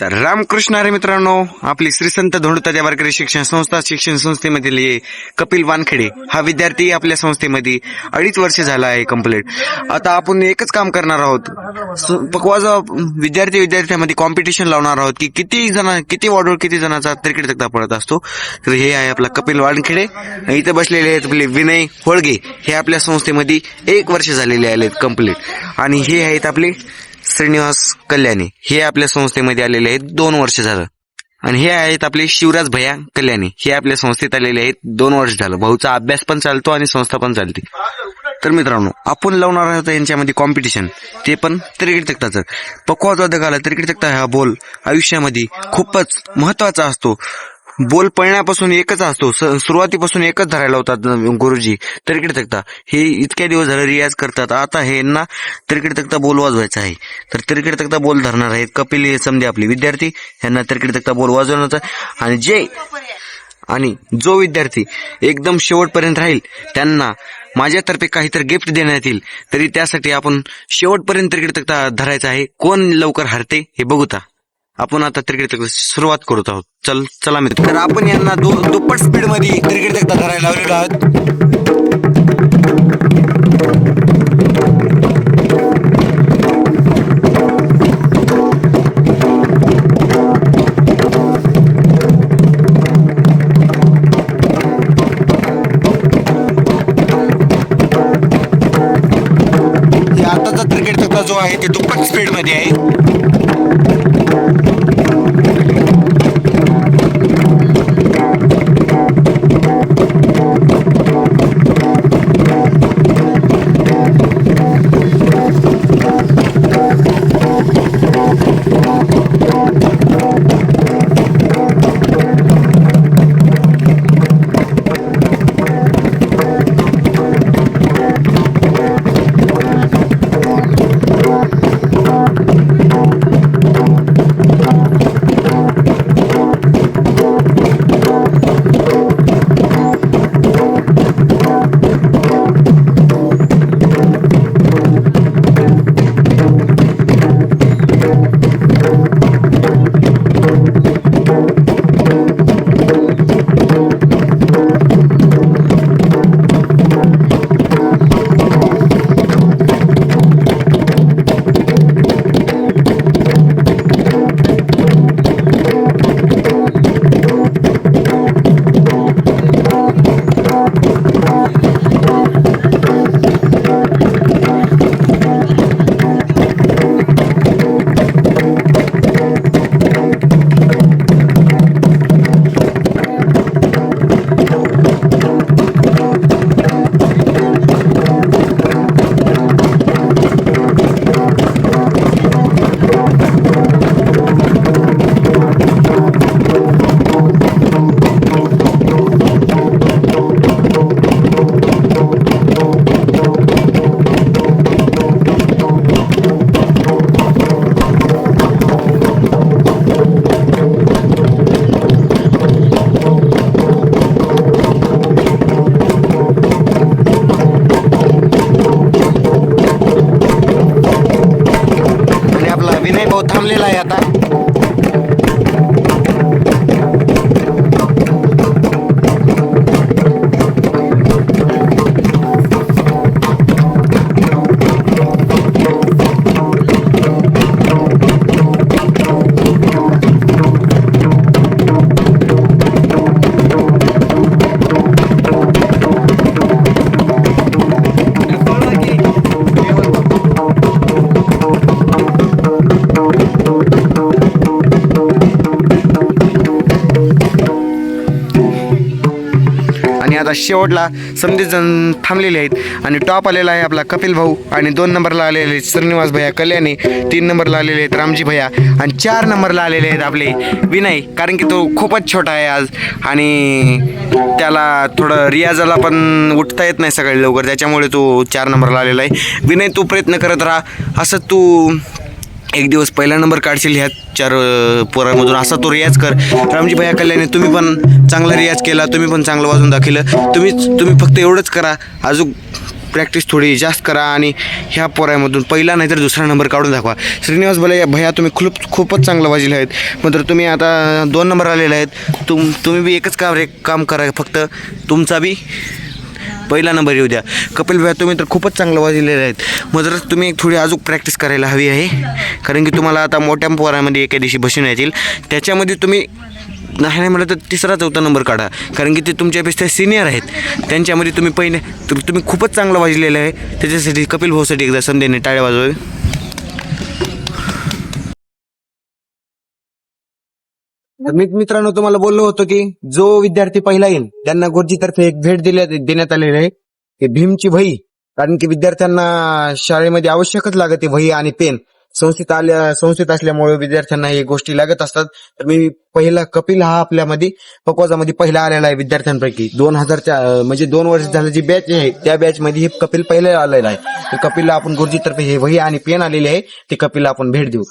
तर रामकृष्ण अरे मित्रांनो आपली श्री संत धोंडतात्या वारकरी शिक्षण संस्था शिक्षण संस्थेमधील कपिल वानखेडे हा विद्यार्थी आपल्या संस्थेमध्ये अडीच वर्ष झाला आहे कंप्लीट आता आपण एकच काम करणार आहोत. पकवाज विद्यार्थी विद्यार्थ्यांमध्ये कॉम्पिटिशन लावणार आहोत की किती जण किती वॉर्डवर किती जणांचा क्रिकेट तक्ता पडत असतो. तर हे आहे आपला कपिल वानखेडे. इथं बसलेले आहेत आपले विनय होळगे. हे आपल्या संस्थेमध्ये एक वर्ष झालेले आहेत कंप्लीट आणि हे आहेत आपले श्रीनिवास कल्याणी हे आपल्या संस्थेमध्ये आलेले आहेत. दोन वर्ष झालं. आणि हे आहेत आपले शिवराज भैया कल्याणी. हे आपल्या संस्थेत आलेले आहेत. दोन वर्ष झालं. भाऊचा अभ्यास पण चालतो आणि संस्था पण चालते. तर मित्रांनो आपण लावणार आहोत यांच्यामध्ये कॉम्पिटिशन ते पण क्रिकेट तक्ताचं पकवाज दगाला क्रिकेट तक्ता हा बोल आयुष्यामध्ये खूपच महत्त्वाचा असतो. बोल पळण्यापासून एकच असतो. स- सुरुवातीपासून एकच धरायला होतात गुरुजी. क्रिकेट तक्ता. हे इतक्या दिवस झाले रियाज करतात. आता हे ना क्रिकेट तक्ता बोल वाजवायचा आहे. तर क्रिकेट तक्ता बोल धरणार आहेत कपिल हे समजे आपले विद्यार्थी. यांना क्रिकेट तक्ता बोल वाजवण्याचा आणि जे आणि जो विद्यार्थी एकदम शेवटपर्यंत राहील त्यांना माझ्यातर्फे काहीतरी गिफ्ट देण्यात येईल. तरी त्यासाठी आपण शेवटपर्यंत क्रिकेट तक्ता धरायचा आहे. कोण लवकर हरते हे बघूता आपण आता क्रिकेट सुरुवात करत आहोत. चल चला मित्र. तर आपण यांना दो दुप्पट स्पीडमध्ये क्रिकेट तक्ता धरायला लावलेलो आहोत. आताचा क्रिकेट तक्ता जो आहे ते दुप्पट स्पीडमध्ये आहे. आता शेवटला समजे जण थांबलेले आहेत आणि टॉप आलेला आहे आपला कपिल भाऊ आणि दोन नंबरला आलेले आहेत श्रीनिवास भैया कल्याणी तीन नंबरला आलेले आहेत रामजी भैया आणि चार नंबरला आलेले आहेत आपले विनय कारण की तो खूपच छोटा आहे आज आणि त्याला थोडं रियाजाला पण उठता येत नाही सकाळी लवकर त्याच्यामुळे तो चार नंबरला आलेला आहे. विनय तू प्रयत्न करत राहा. असं तू एक दिवस पहिला नंबर काढशील ह्या चार पोरांमधून. असा तो रियाज कर. रामजी भैया कल्याणी तुम्ही पण चांगला रियाज केला तुम्ही पण चांगलं वाजून दाखवलं तुम्ही तुम्ही फक्त एवढंच करा. अजून प्रॅक्टिस थोडी जास्त करा आणि ह्या पोरामधून पहिला नाही तर दुसरा नंबर काढून दाखवा. श्रीनिवास भले भैया तुम्ही खूप खूपच चांगलं वाजले आहेत. मात्र तुम्ही आता दोन नंबर आलेले आहेत. तुम तुम्ही बी एकच काम रे काम करा. फक्त तुमचा बी पहिला नंबर येऊ द्या. कपिल भैया तुम्ही तर खूपच चांगलं वाजलेले आहेत. मग जर तुम्ही थोडी अजून प्रॅक्टिस करायला हवी आहे. कारण की तुम्हाला आता मोठ्या पोरामध्ये एका दिवशी बसून येतील. त्याच्यामध्ये तुम्ही नाही नाही म्हटलं तर तिसरा चौथा नंबर काढा. कारण की ते तुमच्यापेक्षा सिनियर आहेत. त्यांच्यामध्ये तुम्ही पहिले तर तुम्ही खूपच चांगलं वाजलेलं आहे. त्याच्यासाठी कपिल भाऊसाठी एकदा संध्याने टाळ्या वाजवावे. तर मी मित्रांनो तुम्हाला बोललो होतो की जो विद्यार्थी पहिला येईल त्यांना गुरुजीतर्फे एक भेट दिल्या देण्यात आलेली आहे. की भीमची वही कारण की विद्यार्थ्यांना शाळेमध्ये आवश्यकच लागते वही आणि पेन. संस्थेत आल्या संस्थेत असल्यामुळे विद्यार्थ्यांना हे गोष्टी लागत असतात. तर मी पहिला कपिल हा आपल्यामध्ये पकवाजामध्ये पहिला आलेला आहे विद्यार्थ्यांपैकी. दोन हजारच्या म्हणजे दोन वर्ष झालं जी बॅच आहे त्या बॅच मध्ये हे कपिल पहिला आलेला आहे. तर कपिलला आपण गुरुजीतर्फे हे वही आणि पेन आलेले आहे ते कपिलला आपण भेट देऊ.